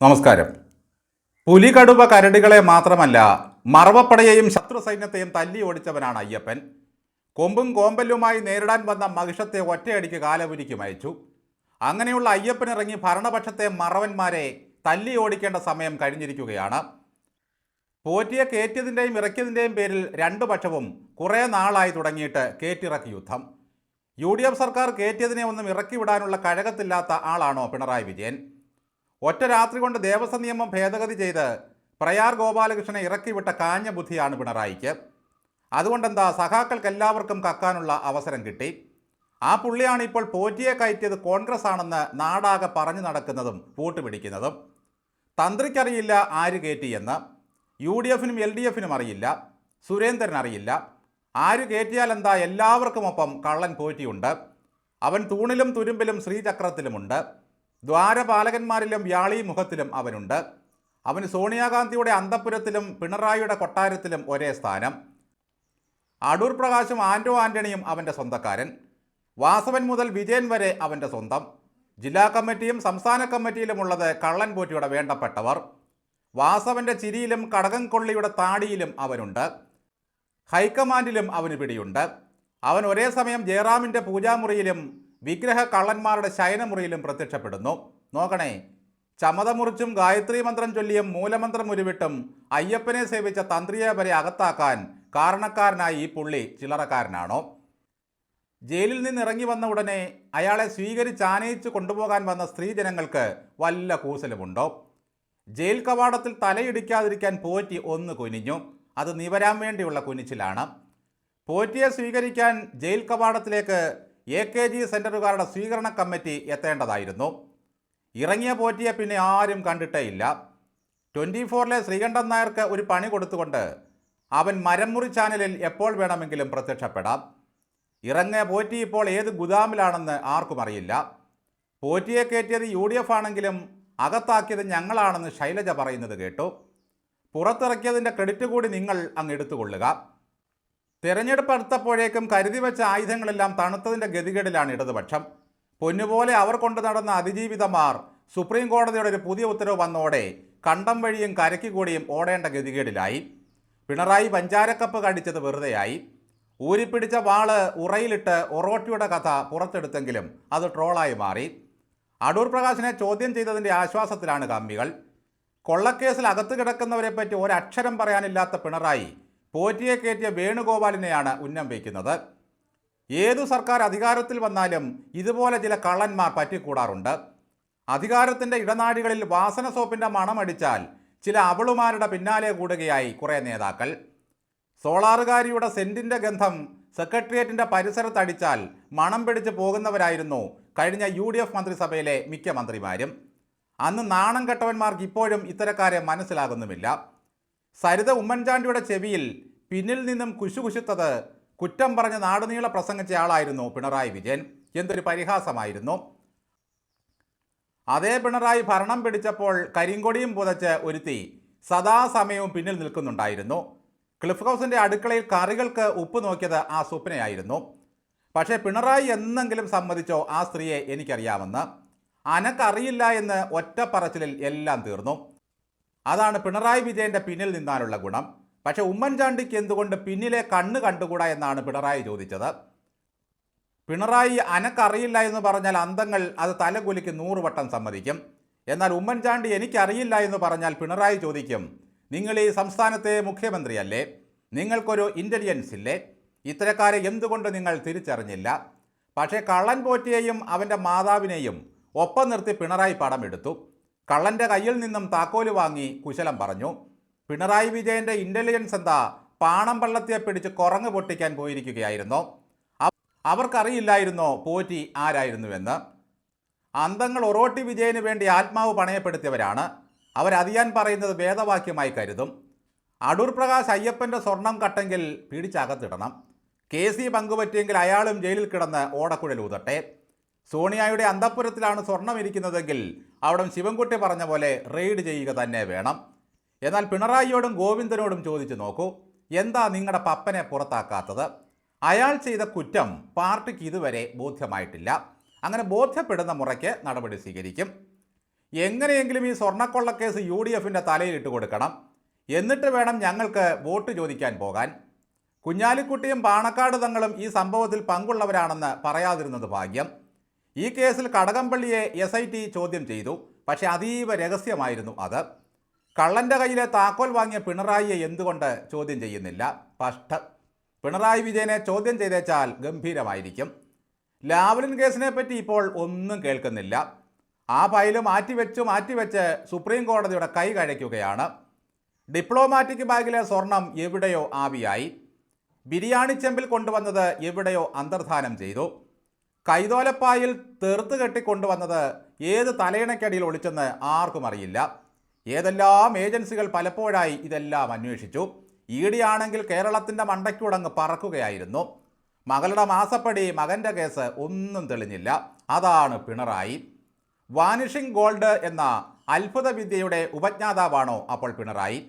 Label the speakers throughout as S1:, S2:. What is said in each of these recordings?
S1: നമസ്കാരം. പുലികടുവ കരടികളെ മാത്രമല്ല മറവപ്പടയെയും ശത്രു സൈന്യത്തെയും തല്ലി ഓടിച്ചവനാണ് അയ്യപ്പൻ. കൊമ്പും കോമ്പലുമായി നേരിടാൻ വന്ന മഹിഷത്തെ ഒറ്റയടിക്ക് കാലപുരിക്കും അയച്ചു അങ്ങനെയുള്ള അയ്യപ്പൻ ഇറങ്ങി ഭരണപക്ഷത്തെ മറവന്മാരെ തല്ലി ഓടിക്കേണ്ട സമയം കഴിഞ്ഞിരിക്കുകയാണ്. പോറ്റിയെ കയറ്റിയതിന്റെയും ഇറക്കിയതിന്റെയും പേരിൽ രണ്ടു പക്ഷവും കുറേ നാളായി തുടങ്ങിയിട്ട് കേറ്റിറക്കി യുദ്ധം. യു ഡി എഫ് സർക്കാർ കയറ്റിയതിനെ ഒന്നും ഇറക്കി വിടാനുള്ള കഴകത്തില്ലാത്ത ആളാണോ പിണറായി വിജയൻ? ഒറ്റ രാത്രി കൊണ്ട് ദേവസ്വം നിയമം ഭേദഗതി ചെയ്ത് പ്രയാർ ഗോപാലകൃഷ്ണനെ ഇറക്കിവിട്ട കാഞ്ഞ ബുദ്ധിയാണ് പിണറായിക്ക്. അതുകൊണ്ടെന്താ സഖാക്കൾക്ക് എല്ലാവർക്കും കക്കാനുള്ള അവസരം കിട്ടി. ആ പുള്ളിയാണ് ഇപ്പോൾ പോറ്റിയെ കയറ്റിയത് കോൺഗ്രസ് ആണെന്ന് നാടാകെ പറഞ്ഞു നടക്കുന്നതും വോട്ട് പിടിക്കുന്നതും. തന്ത്രിക്കറിയില്ല ആര് കയറ്റിയെന്ന്. യു ഡി എഫിനും എൽ ഡി എഫിനും അറിയില്ല. സുരേന്ദ്രൻ അറിയില്ല. ആര് കയറ്റിയാൽ എന്താ എല്ലാവർക്കുമൊപ്പം കള്ളൻ പോറ്റിയുണ്ട്. അവൻ തൂണിലും തുരുമ്പിലും ശ്രീചക്രത്തിലുമുണ്ട്. ദ്വാരപാലകന്മാരിലും വ്യാളി മുഖത്തിലും അവനുണ്ട്. അവന് സോണിയാഗാന്ധിയുടെ അന്തപുരത്തിലും പിണറായിയുടെ കൊട്ടാരത്തിലും ഒരേ സ്ഥാനം. അടൂർ പ്രകാശും ആൻഡോ ആന്റണിയും അവന്റെ സ്വന്തക്കാരൻ. വാസവൻ മുതൽ വിജയൻ വരെ അവന്റെ സ്വന്തം. ജില്ലാ കമ്മിറ്റിയും സംസ്ഥാന കമ്മിറ്റിയിലുമുള്ളത് കള്ളൻ പോറ്റിയുടെ വേണ്ടപ്പെട്ടവർ. വാസവന്റെ ചിരിയിലും കടകം കൊള്ളിയുടെ താടിയിലും അവനുണ്ട്. ഹൈക്കമാൻഡിലും അവന് പിടിയുണ്ട്. അവൻ ഒരേ സമയം ജയറാമിന്റെ പൂജാമുറിയിലും വിഗ്രഹ കള്ളന്മാരുടെ ശയനമുറിയിലും പ്രത്യക്ഷപ്പെടുന്നു. നോക്കണേ ചമതമുറിച്ചും ഗായത്രി മന്ത്രം ചൊല്ലിയും മൂലമന്ത്രം ഉരുവിട്ടും അയ്യപ്പനെ സേവിച്ച തന്ത്രിയെ വരെ അകത്താക്കാൻ കാരണക്കാരനായി ഈ പുള്ളി ചില്ലറക്കാരനാണോ? ജയിലിൽ നിന്ന് ഇറങ്ങി വന്ന ഉടനെ അയാളെ സ്വീകരിച്ച് ആനയിച്ച് കൊണ്ടുപോകാൻ വന്ന സ്ത്രീജനങ്ങൾക്ക് വല്ല കൂസലുമുണ്ടോ? ജയിൽ കവാടത്തിൽ തലയിടിക്കാതിരിക്കാൻ പോറ്റി ഒന്ന് കുനിഞ്ഞു. അത് നിവരാൻ വേണ്ടിയുള്ള കുനിച്ചിലാണ്. പോറ്റിയെ സ്വീകരിക്കാൻ ജയിൽ കവാടത്തിലേക്ക് എ കെ ജി സെന്ററുകാരുടെ സ്വീകരണ കമ്മിറ്റി എത്തേണ്ടതായിരുന്നു. ഇറങ്ങിയ പോറ്റിയെ പിന്നെ ആരും കണ്ടിട്ടേയില്ല. ട്വന്റി ഫോറിലെ ശ്രീകണ്ഠൻ നായർക്ക് ഒരു പണി കൊടുത്തുകൊണ്ട് അവൻ മരംമുറി ചാനലിൽ എപ്പോൾ വേണമെങ്കിലും പ്രത്യക്ഷപ്പെടാം. ഇറങ്ങിയ പോറ്റി ഇപ്പോൾ ഏത് ഗുദാമിലാണെന്ന് ആർക്കും അറിയില്ല. പോറ്റിയെ കയറ്റിയത് യു ഡി എഫ് ആണെങ്കിലും അകത്താക്കിയത് ഞങ്ങളാണെന്ന് ശൈലജ പറയുന്നത് കേട്ടു. പുറത്തിറക്കിയതിന്റെ ക്രെഡിറ്റ് കൂടി നിങ്ങൾ അങ്ങ് എടുത്തുകൊള്ളുക. തിരഞ്ഞെടുപ്പ് അടുത്തപ്പോഴേക്കും കരുതി വെച്ച ആയുധങ്ങളെല്ലാം തണുത്തതിന്റെ ഗതികേടിലാണ് ഇടതുപക്ഷം. പൊന്നുപോലെ അവർ കൊണ്ടു നടന്ന അതിജീവിതമാർ സുപ്രീം കോടതിയുടെ ഒരു പുതിയ ഉത്തരവ് വന്നോടെ കണ്ടം വഴിയും കരയ്ക്ക് കൂടിയും ഓടേണ്ട ഗതികേടിലായി. പിണറായി പഞ്ചാരക്കപ്പ് കടിച്ചത് വെറുതെയായി. ഊരിപ്പിടിച്ച വാൾ ഉറയിലിട്ട് ഒറോട്ടിയുടെ കഥ പുറത്തെടുത്തെങ്കിലും അത് ട്രോളായി മാറി. അടൂർ പ്രകാശിനെ ചോദ്യം ചെയ്തതിന്റെ ആശ്വാസത്തിലാണ് കമ്മികൾ. കൊള്ളക്കേസിൽ അകത്ത് കിടക്കുന്നവരെപ്പറ്റി ഒരക്ഷരം പറയാനില്ലാത്ത പിണറായി പോറ്റിയെ കയറ്റിയ വേണുഗോപാലിനെയാണ് ഉന്നം വയ്ക്കുന്നത്. ഏതു സർക്കാർ അധികാരത്തിൽ വന്നാലും ഇതുപോലെ ചില കള്ളന്മാർ പറ്റിക്കൂടാറുണ്ട്. അധികാരത്തിന്റെ ഇടനാഴികളിൽ വാസന സോപ്പിന്റെ മണമടിച്ചാൽ ചില അവളുമാരുടെ പിന്നാലെ കൂടുകയായി കുറേ നേതാക്കൾ. സോളാറുകാരിയുടെ സെന്റിന്റെ ഗന്ധം സെക്രട്ടേറിയറ്റിന്റെ പരിസരത്തടിച്ചാൽ മണം പിടിച്ച് പോകുന്നവരായിരുന്നു കഴിഞ്ഞ യു ഡി എഫ് മന്ത്രിസഭയിലെ മിക്ക മന്ത്രിമാരും. അന്ന് നാണം കെട്ടവന്മാർക്ക് ഇപ്പോഴും ഇത്തരക്കാരെ മനസ്സിലാകുന്നുമില്ല. സരിത ഉമ്മൻചാണ്ടിയുടെ ചെവിയിൽ പിന്നിൽ നിന്നും കുശുകുശുത്തത് കുറ്റം പറഞ്ഞ് നാടുനീള പ്രസംഗിച്ച ആളായിരുന്നു പിണറായി വിജയൻ. എന്തൊരു പരിഹാസമായിരുന്നു. അതേ പിണറായി ഭരണം പിടിച്ചപ്പോൾ കരിങ്കൊടിയും പുതച്ച് ഒരുത്തി സദാസമയവും പിന്നിൽ നിൽക്കുന്നുണ്ടായിരുന്നു. ക്ലിഫ് ഹൗസിന്റെ അടുക്കളയിൽ കറികൾക്ക് ഉപ്പ് നോക്കിയത് ആ സ്വപ്നയായിരുന്നു. പക്ഷേ പിണറായി എന്നെങ്കിലും സമ്മതിച്ചോ ആ സ്ത്രീയെ എനിക്കറിയാമെന്ന്. അനക്കറിയില്ല എന്ന് ഒറ്റപ്പറച്ചിലിൽ എല്ലാം തീർന്നു. അതാണ് പിണറായി വിജയന്റെ പിന്നിൽ നിന്നാനുള്ള ഗുണം. പക്ഷെ ഉമ്മൻചാണ്ടിക്ക് എന്തുകൊണ്ട് പിന്നിലെ കണ്ണ് കണ്ടുകൂടാ എന്നാണ് പിണറായി ചോദിച്ചത്. പിണറായി അനക്കറിയില്ല എന്ന് പറഞ്ഞാൽ അന്തങ്ങൾ അത് തലകുലിക്ക് നൂറ് വട്ടം സമ്മതിക്കും. എന്നാൽ ഉമ്മൻചാണ്ടി എനിക്കറിയില്ല എന്ന് പറഞ്ഞാൽ പിണറായി ചോദിക്കും നിങ്ങൾ ഈ സംസ്ഥാനത്തെ മുഖ്യമന്ത്രിയല്ലേ? നിങ്ങൾക്കൊരു ഇന്റലിജൻസ് ഇല്ലേ? ഇത്തരക്കാരെ എന്തുകൊണ്ട് നിങ്ങൾ തിരിച്ചറിഞ്ഞില്ല? പക്ഷേ കള്ളൻ പോറ്റിയെയും അവന്റെ മാതാവിനെയും ഒപ്പം നിർത്തി പിണറായി പടം എടുത്തു കള്ളന്റെ കയ്യിൽ നിന്നും താക്കോൽ വാങ്ങി കുശലം പറഞ്ഞു. പിണറായി വിജയന്റെ ഇന്റലിജൻസ് എന്താ? പാണം പള്ളത്തെ പിടിച്ച് കുറങ്ങ് പൊട്ടിക്കാൻ പോയിരിക്കുകയായിരുന്നു. അവ- അവർക്കറിയില്ലായിരുന്നോ പോറ്റി ആരായിരുന്നുവെന്ന്. അന്തങ്ങൾ ഒറോട്ടി വിജയന് വേണ്ടി ആത്മാവ് പണയപ്പെടുത്തിയവരാണ്. അവരതിയാൻ പറയുന്നത് വേദവാക്യമായി കരുതും. അടൂർ പ്രകാശ് അയ്യപ്പന്റെ സ്വർണം കട്ടെങ്കിൽ പിടിച്ചകത്തിടണം കെ സി പങ്കുപറ്റിയെങ്കിൽ അയാളും ജയിലിൽ കിടന്ന് ഓടക്കുഴൽ ഊതട്ടെ. സോണിയായുടെ അന്തപ്പുരത്തിലാണ് സ്വർണം ഇരിക്കുന്നതെങ്കിൽ അവിടെ ശിവൻകുട്ടി പറഞ്ഞ പോലെ റെയ്ഡ് ചെയ്യുക തന്നെ വേണം. എന്നാൽ പിണറായിയോടും ഗോവിന്ദനോടും ചോദിച്ചു നോക്കൂ എന്താ നിങ്ങളുടെ പപ്പനെ പുറത്താക്കാത്തത്? അയാൾ ചെയ്ത കുറ്റം പാർട്ടിക്ക് ഇതുവരെ ബോധ്യമായിട്ടില്ല. അങ്ങനെ ബോധ്യപ്പെടുന്ന മുറയ്ക്ക് നടപടി സ്വീകരിക്കും. എങ്ങനെയെങ്കിലും ഈ സ്വർണക്കൊള്ളക്കേസ് യു ഡി എഫിന്റെ തലയിലിട്ട് കൊടുക്കണം. എന്നിട്ട് വേണം ഞങ്ങൾക്ക് വോട്ട് ചോദിക്കാൻ പോകാൻ. കുഞ്ഞാലിക്കുട്ടിയും പാണക്കാട് തങ്ങളും ഈ സംഭവത്തിൽ പങ്കുള്ളവരാണെന്ന് പറയാതിരുന്നത് ഭാഗ്യം. ഈ കേസിൽ കടകംപള്ളിയെ എസ് ഐ ടി ചോദ്യം ചെയ്തു. പക്ഷേ അതീവ രഹസ്യമായിരുന്നു അത്. കള്ളന്റെ കയ്യിലെ താക്കോൽ വാങ്ങിയ പിണറായിയെ എന്തുകൊണ്ട് ചോദ്യം ചെയ്യുന്നില്ല? പഷ്ട പിണറായി വിജയനെ ചോദ്യം ചെയ്തേച്ചാൽ ഗംഭീരമായിരിക്കും. ലാവലിൻ കേസിനെ പറ്റി ഇപ്പോൾ ഒന്നും കേൾക്കുന്നില്ല. ആ ഫയൽ മാറ്റിവെച്ചു മാറ്റിവെച്ച് സുപ്രീം കോടതിയുടെ കൈ കഴിക്കുകയാണ് ഡിപ്ലോമാറ്റിക് ബാഗിലെ സ്വർണം എവിടെയോ ആവിയായി. ബിരിയാണി ചെമ്പിൽ കൊണ്ടുവന്നത് എവിടെയോ അന്തർധാനം ചെയ്തു. കൈതോലപ്പായിൽ തെറുത്ത് കെട്ടിക്കൊണ്ടുവന്നത് ഏത് തലയിണക്കടിയിൽ ഒളിച്ചെന്ന് ആർക്കും അറിയില്ല. ഏതെല്ലാം ഏജൻസികൾ പലപ്പോഴായി ഇതെല്ലാം അന്വേഷിച്ചു. ഇ ഡി ആണെങ്കിൽ കേരളത്തിന്റെ മണ്ടയ്ക്കുടങ്ങ് പറക്കുകയായിരുന്നു. മകളുടെ മാസപ്പടി മകന്റെ കേസ് ഒന്നും തെളിഞ്ഞില്ല. അതാണ് പിണറായി. വാനിഷിംഗ് ഗോൾഡ് എന്ന അത്ഭുത വിദ്യയുടെ ഉപജ്ഞാതാവാണോ അപ്പോൾ പിണറായി.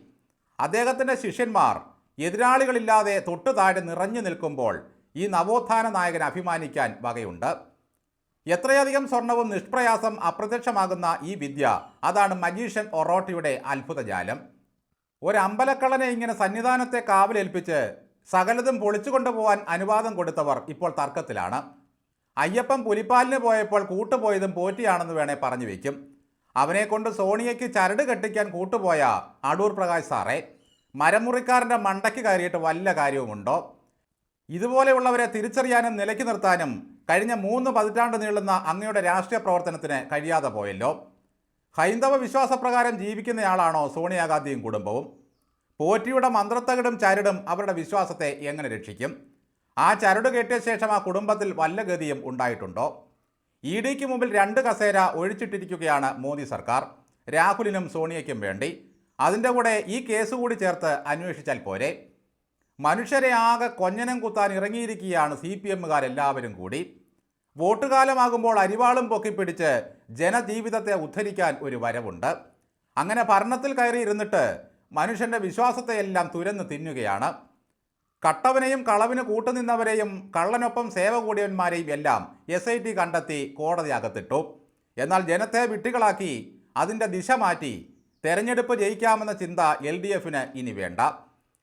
S1: അദ്ദേഹത്തിന്റെ ശിഷ്യന്മാർ എതിരാളികളില്ലാതെ തൊട്ടു താഴെ നിറഞ്ഞു നിൽക്കുമ്പോൾ ഈ നവോത്ഥാന നായകൻ അഭിമാനിക്കാൻ വകയുണ്ട്. എത്രയധികം സ്വർണവും നിഷ്പ്രയാസം അപ്രത്യക്ഷമാകുന്ന ഈ വിദ്യ അതാണ് മജീഷ്യൻ ഒറോട്ടിയുടെ അത്ഭുതജാലം. ഒരു അമ്പലക്കള്ളനെ ഇങ്ങനെ സന്നിധാനത്തെ കാവലേൽപ്പിച്ച് സകലതും പൊളിച്ചു കൊണ്ടുപോകാൻ അനുവാദം കൊടുത്തവർ ഇപ്പോൾ തർക്കത്തിലാണ്. അയ്യപ്പൻ പുലിപ്പാലിന് പോയപ്പോൾ കൂട്ടുപോയതും പോറ്റിയാണെന്ന് വേണേ പറഞ്ഞു വയ്ക്കും അവനെക്കൊണ്ട് സോണിയയ്ക്ക് ചരട് കെട്ടിക്കാൻ കൂട്ടുപോയ അടൂർ പ്രകാശ് സാറേ മരമുറിക്കാരന്റെ മണ്ടയ്ക്ക് കയറിയിട്ട് വല്ല കാര്യവുമുണ്ടോ? ഇതുപോലെയുള്ളവരെ തിരിച്ചറിയാനും നിലയ്ക്ക് നിർത്താനും കഴിഞ്ഞ മൂന്ന് പതിറ്റാണ്ട് നീളുന്ന അങ്ങയുടെ രാഷ്ട്രീയ പ്രവർത്തനത്തിന് കഴിയാതെ പോയല്ലോ. ഹൈന്ദവ വിശ്വാസപ്രകാരം ജീവിക്കുന്നയാളാണോ സോണിയാഗാന്ധിയും കുടുംബവും? പോറ്റിയുടെ മന്ത്രത്തകിടും ചരടും അവരുടെ വിശ്വാസത്തെ എങ്ങനെ രക്ഷിക്കും? ആ ചരട് കേട്ടിയ ശേഷം ആ കുടുംബത്തിൽ വല്ല ഗതിയും ഉണ്ടായിട്ടുണ്ടോ? ഇ ഡിക്ക് മുമ്പിൽ രണ്ട് കസേര ഒഴിച്ചിട്ടിരിക്കുകയാണ് മോദി സർക്കാർ. രാഹുലിനും സോണിയയ്ക്കും വേണ്ടി. അതിന്റെ കൂടെ ഈ കേസ് കൂടി ചേർത്ത് അന്വേഷിച്ചാൽ പോരെ? മനുഷ്യരെ ആകെ കൊഞ്ഞനം കുത്താൻ ഇറങ്ങിയിരിക്കുകയാണ് സി പി എമ്മുകാരെല്ലാവരും കൂടി. വോട്ടുകാലമാകുമ്പോൾ അരിവാളും പൊക്കിപ്പിടിച്ച് ജനജീവിതത്തെ ഉദ്ധരിക്കാൻ ഒരു വരവുണ്ട്. അങ്ങനെ ഭരണത്തിൽ കയറിയിരുന്നിട്ട് മനുഷ്യന്റെ വിശ്വാസത്തെയെല്ലാം തുരന്ന് തിന്നുകയാണ്. കട്ടവനെയും കളവിന് കൂട്ടുനിന്നവരെയും കള്ളനൊപ്പം സേവ കൂടിയവന്മാരെയും എല്ലാം എസ് ഐ ടി കണ്ടെത്തി കോടതി അകത്തിട്ടു. എന്നാൽ ജനത്തെ വിട്ടികളാക്കി അതിന്റെ ദിശ മാറ്റി തെരഞ്ഞെടുപ്പ് ജയിക്കാമെന്ന ചിന്ത എൽ ഡി എഫിന് ഇനി വേണ്ട.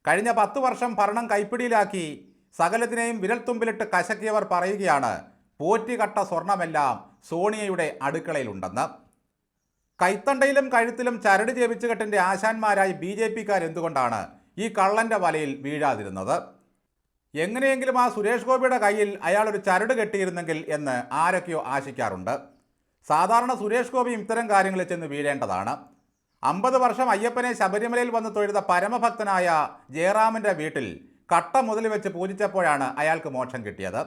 S1: കഴിഞ്ഞ പത്തു വർഷം ഭരണം കൈപ്പിടിയിലാക്കി സകലത്തിനെയും വിരൽത്തുമ്പിലിട്ട് കശക്കിയവർ പറയുകയാണ് പോറ്റുകട്ട സ്വർണമെല്ലാം സോണിയയുടെ അടുക്കളയിലുണ്ടെന്ന്. കൈത്തണ്ടയിലും കഴുത്തിലും ചരട് ജപിച്ചുകെട്ടിന്റെ ആശാന്മാരായി ബി ജെ പിക്കാർ എന്തുകൊണ്ടാണ് ഈ കള്ളന്റെ വലയിൽ വീഴാതിരുന്നത്? എങ്ങനെയെങ്കിലും ആ സുരേഷ് ഗോപിയുടെ കയ്യിൽ അയാൾ ഒരു ചരട് കെട്ടിയിരുന്നെങ്കിൽ എന്ന് ആരൊക്കെയോ ആശിക്കാറുണ്ട്. സാധാരണ സുരേഷ് ഗോപിയും ഇത്തരം കാര്യങ്ങളിൽ ചെന്ന് വീഴേണ്ടതാണ്. അമ്പത് വർഷം അയ്യപ്പനെ ശബരിമലയിൽ വന്ന് തൊഴുത പരമഭക്തനായ ജയറാമിന്റെ വീട്ടിൽ കട്ട മുതൽ വെച്ച് പൂജിച്ചപ്പോഴാണ് അയാൾക്ക് മോക്ഷം കിട്ടിയത്.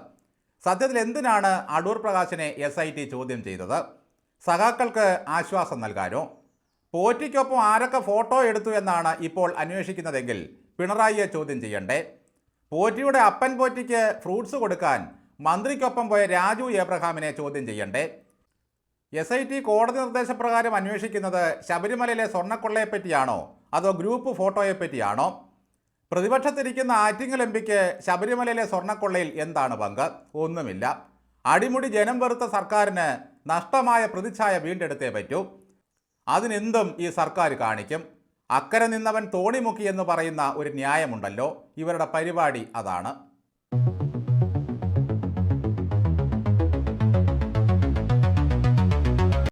S1: സത്യത്തിൽ എന്തിനാണ് അടൂർ പ്രകാശിനെ എസ് ഐ ടി ചോദ്യം ചെയ്തത്? സഖാക്കൾക്ക് ആശ്വാസം നൽകാനോ? പോറ്റിക്കൊപ്പം ആരൊക്കെ ഫോട്ടോ എടുത്തു എന്നാണ് ഇപ്പോൾ അന്വേഷിക്കുന്നതെങ്കിൽ പിണറായിയെ ചോദ്യം ചെയ്യണ്ടേ? പോറ്റിയുടെ അപ്പൻ പോറ്റിക്ക് ഫ്രൂട്ട്സ് കൊടുക്കാൻ മന്ത്രിക്കൊപ്പം പോയ രാജു ഏബ്രഹാമിനെ ചോദ്യം ചെയ്യണ്ടേ? എസ് ഐ ടി കോടതി നിർദ്ദേശപ്രകാരം അന്വേഷിക്കുന്നത് ശബരിമലയിലെ സ്വർണക്കൊള്ളയെപ്പറ്റിയാണോ? അതോ ഗ്രൂപ്പ് ഫോട്ടോയെപ്പറ്റിയാണോ? പ്രതിപക്ഷത്തിരിക്കുന്ന ആറ്റിങ്ങൽ എം പിക്ക് ശബരിമലയിലെ സ്വർണക്കൊള്ളയിൽ എന്താണ് പങ്ക്? ഒന്നുമില്ല. അടിമുടി ജനം വെറുത്ത സർക്കാരിന് നഷ്ടമായ പ്രതിച്ഛായ വീണ്ടെടുത്തേ പറ്റൂ. അതിനെന്തും ഈ സർക്കാർ കാണിക്കും. അക്കരെ നിന്നവൻ തോണിമുക്കി എന്ന് പറയുന്ന ഒരു ന്യായമുണ്ടല്ലോ. ഇവരുടെ പരിപാടി അതാണ്.